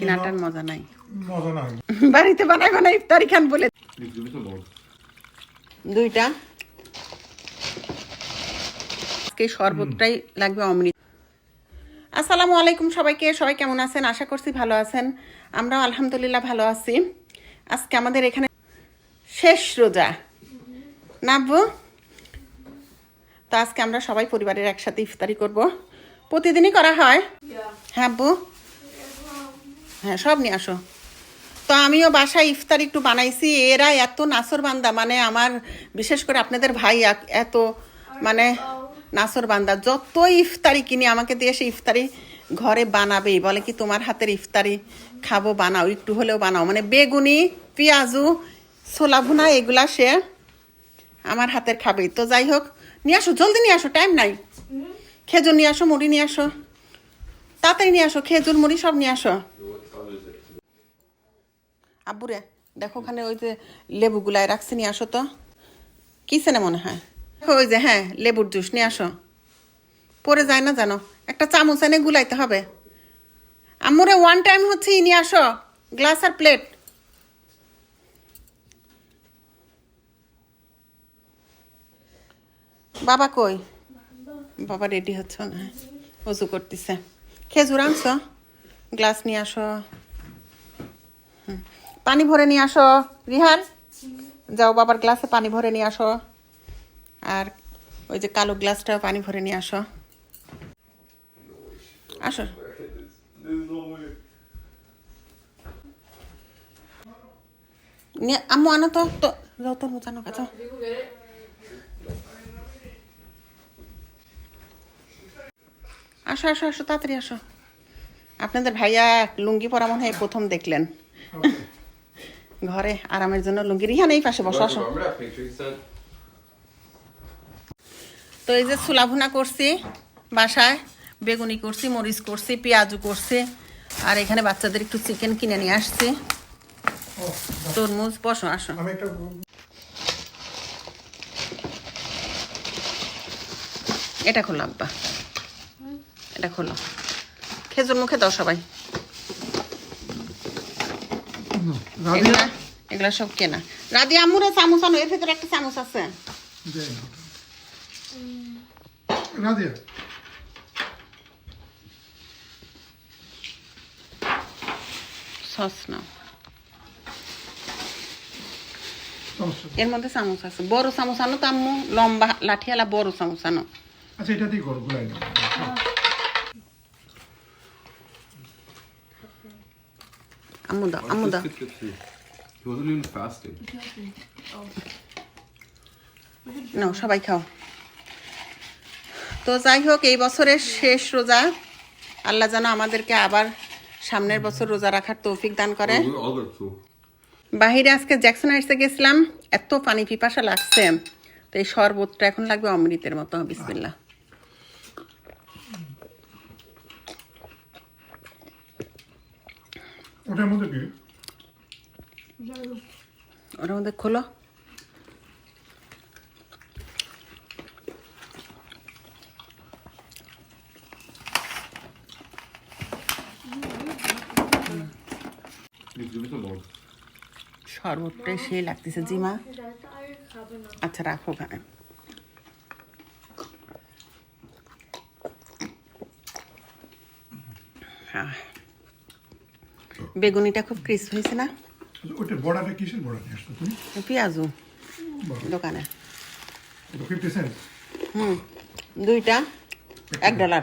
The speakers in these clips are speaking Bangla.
কিনাটার মজা নাই। মজা নাই। বাড়িতে বানাই বানাই ইফতারি খান বলে. দুইটা। আজকে শরবতটাই লাগবে অমৃত। আসসালামু আলাইকুম সবাইকে সবাই কেমন আছেন? আশা করছি ভালো আছেন। আমরাও আলহামদুলিল্লাহ ভালো আছি। আজকে আমাদের এখানে শেষ রোজা। না আব্বু? তো আজকে আমরা সবাই পরিবারের একসাথে ইফতারি করব। প্রতিদিনই করা হয়? হ্যাঁ আব্বু? হ্যাঁ সব নিয়ে আসো। তো আমিও বাসায় ইফতার একটু বানাইছি। এরা এত নাসর বান্দা মানে আমার বিশেষ করে আপনাদের ভাই এত মানে নাসর বান্দা যত ইফতারি কিনে আমাকে দিয়ে সে ইফতারি ঘরে বানাবেই। বলে কি তোমার হাতের ইফতারি খাব বানাও একটু হলেও বানাও। মানে বেগুনি পেঁয়াজু ছোলা ভুনা এগুলা সে আমার হাতের খাবেই। তো যাই হোক নিয়ে আসো জলদি নিয়ে আসো টাইম নাই। খেজুর নিয়ে আসো মুড়ি নিয়ে আসো তাড়াতাড়ি নিয়ে আসো খেজুর মুড়ি সব নিয়ে আসো। আব্বুরে, দেখো ওখানে ওই যে লেবুগুলাই রাখছি, নিয়ে আসো তো। কিসে না মনে হয়? ওই যে হ্যাঁ লেবুর জুস, নিয়ে আসো। পরে যায় না জানো? একটা চামচ এনে গুলাইতে হবে। আম্মুরে ওয়ান টাইম হচ্ছে নিয়ে আসো। গ্লাস আর প্লেট বাবা কই? বাবা রেডি হচ্ছে না অজু করতেছে। খেজুর আনছো? গ্লাস নিয়ে আসো। পানি ভরে নিয়ে আসো। রিহান, যাও বাবার গ্লাসে পানি ভরে নিয়ে আসো। আর ওই যে কালো গ্লাসটাও পানি ভরে নিয়ে আসো। আসো। আম্মু আনো তো তো, যাও তো জানো কাছে আসো আসো আসো, তাড়াতাড়ি আসো। আপনাদের ভাইয়া লুঙ্গি পরা মনে হয় প্রথম দেখলেন। ঘরে আরামের জন্য লুঙ্গি রিহান এই পাশে বসো আসো? তো এই যে ছোলা ভুনা করছি বাসায় বেগুনি করছি মরিচ করছি পেঁয়াজু করছি আর এখানে বাচ্চাদের একটু চিকেন কিনে নিয়ে আসছি। তরমুজ বসো আসো। এটা খোলো আব্বা। এটা খোলো। খেজুর মুখে দাও সবাই। এগুলা এগুলা সব কেনা। রাধি আম্মুরে চামচ আনো এর ভিতরে একটা চামচ আছে। রাধিয়া। সস নাও। এর মধ্যে চামচ আছে। বড় চামচ আনো তো আম্মু লম্বা লাঠিয়ালা বড় চামচ আনো। আচ্ছা এটা দিয়ে গুলাই নাও আম্মু দাও আম্মু দাও. নাও সবাই খাও। তো যাই হোক এই বছরের শেষ রোজা আল্লাহ যেন আমাদেরকে আবার সামনের বছর রোজা রাখার তৌফিক দান করে. বাহিরে আজকে জ্যাকসন হাইটসে গেছিলাম এত পানি পিপাসা লাগছে। তো এই শরবতটা এখন লাগবে অমৃতের মতো বিসমিল্লা ওটার মধ্যে কি ওটার মধ্যে খোলো. শরবতটাই সে লাগতেছে জিমা আচ্ছা রাখো ওখানে আহ। বেগুনিটা খুব ক্রিস্প হয়েছে না? ওটা বড়াটা কিসের বড়া নিয়ে আসতো তুমি? পেঁয়াজু দোকানে। ফিফটি সেন্ট হুম দুইটা এক ডলার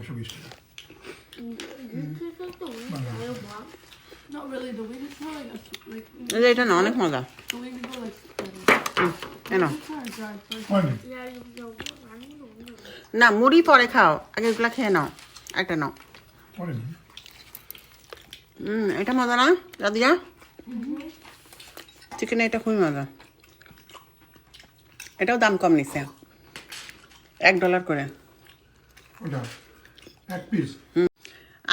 একশো বিশ টাকা। এটা না অনেক মজা। না মুড়ি পরে খাও আগে এগুলা খেয়ে নাও। একটা নাও। হুম এটা মজা না? রাদিয়া চিকেন এটা খুবই মজা। এটাও দাম কম নিছে। এক ডলার করে।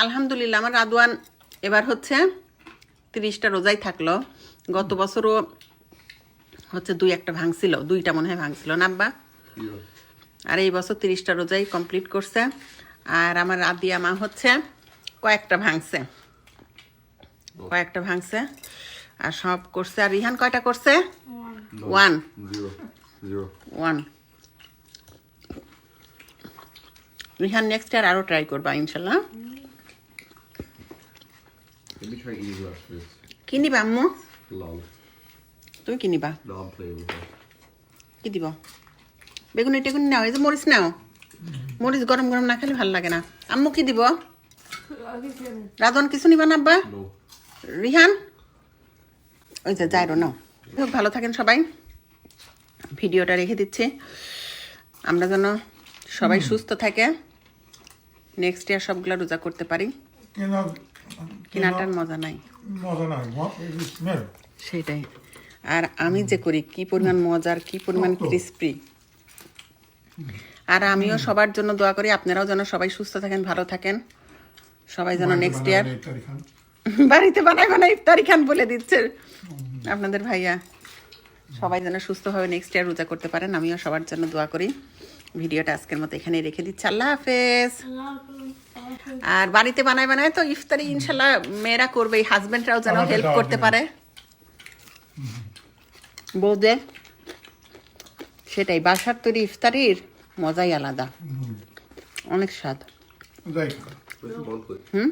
আলহামদুলিল্লাহ আমার রাদওয়ান এবার হচ্ছে তিরিশটা রোজাই থাকল। গত বছরও হচ্ছে দুই একটা ভাঙছিল দুইটা মনে হয় ভাঙছিল না আব্বা? আর এই বছর তিরিশটা রোজাই কমপ্লিট করছে। আর আমার আদিয়া মা হচ্ছে কয়েকটা ভাঙছে। কয়েকটা ভাঙছে। আর সব করছে। আর রিহান কয়টা করছে. One. One Rihan next year আরও ট্রাই করবা ইনশাল্লাহ। Let me try eating less of this. কি নিবা আম্মু? তুমি কি নিবা? No, I'm playing with her. কি দিব? বেগুনি টেগুনি নাও এই যে মরিচ নাও। মরিচ গরম গরম না খেলে ভালো লাগে না। আম্মু কি দিব? রাধন কিছু নিবা না আব্বা? রিহান? ওই যে যাইরো খুব ভালো থাকেন সবাই। ভিডিওটা রেখে দিচ্ছি। আমরা যেন সবাই সুস্থ থাকে। নেক্সট ইয়ার সবগুলো রোজা করতে পারি। কেনা কেনাটার মজা নাই। মজা নাই সেটাই। আর আমি যে করি কি পরিমাণ মজার কি পরিমাণ? ক্রিস্পি আর আমিও সবার জন্য দোয়া করি। আপনারাও যেন সবাই সুস্থ থাকেন ভালো থাকেন। সবাই যেন নেক্সট ইয়ার বাড়িতে বানাই বানাই ইফতারি খান বলে দিচ্ছে। আপনাদের ভাইয়া সবাই যেন সুস্থভাবে নেক্সট ইয়ার রোজা করতে পারেন আমিও সবার জন্য দোয়া করি। ভিডিওটা আজকের মতো এখানেই রেখে দিচ্ছি। আল্লাহ হাফেজ। আর বাড়িতে বানায় বানায় তো ইফতারি ইনশাল্লাহ মেয়েরা করবে হাজবেন্ডরাও যেন হেল্প করতে। পারে। বৌদে সেটাই বাসার তৈরি ইফতারির মজাই আলাদা অনেক স্বাদ? হুম